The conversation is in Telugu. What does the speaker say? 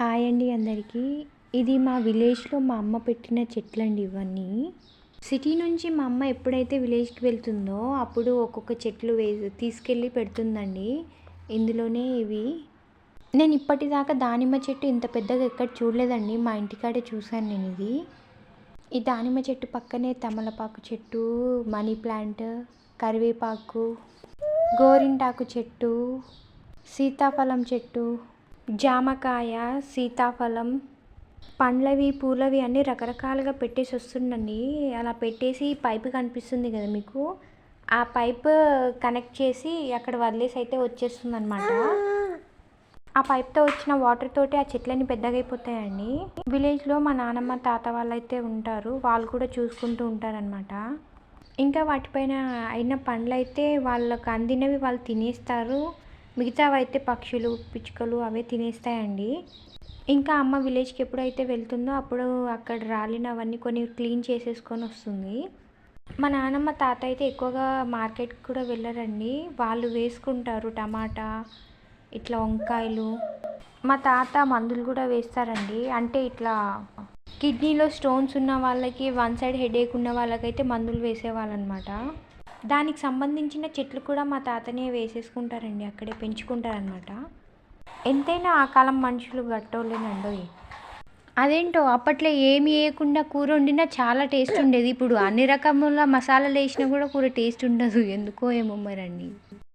హాయ్ అండి అందరికీ. ఇది మా విలేజ్లో మా అమ్మ పెట్టిన చెట్లండి ఇవన్నీ. సిటీ నుంచి మా అమ్మ ఎప్పుడైతే విలేజ్కి వెళ్తుందో అప్పుడు ఒక్కొక్క చెట్లు వేసి తీసుకెళ్ళి పెడుతుందండి. ఇందులోనే ఇవి. నేను ఇప్పటిదాకా దానిమ్మ చెట్టు ఇంత పెద్దగా ఎక్కడ చూడలేదండి. మా ఇంటికాడే చూశాను నేను ఇది. ఈ దానిమ్మ చెట్టు పక్కనే తమలపాకు చెట్టు మనీ ప్లాంట్ కరివేపాకు గోరింటాకు చెట్టు సీతాఫలం చెట్టు జామకాయ సీతాఫలం పండ్లవి పూలవి అన్నీ రకరకాలుగా పెట్టేసి వస్తుందండి. అలా పెట్టేసి పైపు కనిపిస్తుంది కదా మీకు. ఆ పైప్ కనెక్ట్ చేసి అక్కడ వదిలేసి అయితే వచ్చేస్తుంది అనమాట ఆ పైప్తో వచ్చిన వాటర్ తోటి ఆ చెట్లన్నీ పెద్దగా అయిపోతాయండి. విలేజ్లో మా నానమ్మ తాత వాళ్ళు అయితే ఉంటారు. వాళ్ళు కూడా చూసుకుంటూ ఉంటారనమాట ఇంకా వాటిపైన అయిన పండ్లు అయితే వాళ్ళకు అందినవి వాళ్ళు తినేస్తారు. మిగతావి అయితే పక్షులు పిచ్చుకలు అవే తినేస్తాయండి. ఇంకా అమ్మ విలేజ్కి ఎప్పుడైతే వెళ్తుందో అప్పుడు అక్కడ రాలినవన్నీ కొన్ని క్లీన్ చేసేసుకొని వస్తుంది. మా నాన్నమ్మ తాత అయితే ఎక్కువగా మార్కెట్కి కూడా వెళ్ళరండి. వాళ్ళు వేసుకుంటారు టమాటా ఇట్లా వంకాయలు. మా తాత మందులు కూడా వేస్తారండి. అంటే ఇట్లా కిడ్నీలో స్టోన్స్ ఉన్న వాళ్ళకి వన్ సైడ్ హెడేక్ ఉన్న వాళ్ళకైతే మందులు వేసేవాళ్ళు అనమాట దానికి సంబంధించిన చెట్లు కూడా మా తాతనే వేసేసుకుంటారండి అక్కడే పెంచుకుంటారనమాట ఎంతైనా ఆ కాలం మనుషులు గట్టోళ్ళేనండి అదేంటో అప్పట్లో ఏమి వేయకుండా కూర వండినా చాలా టేస్ట్ ఉండేది. ఇప్పుడు అన్ని రకముల మసాలాలు వేసినా కూడా కూర టేస్ట్ ఉండదు. ఎందుకో ఏమో మరండి.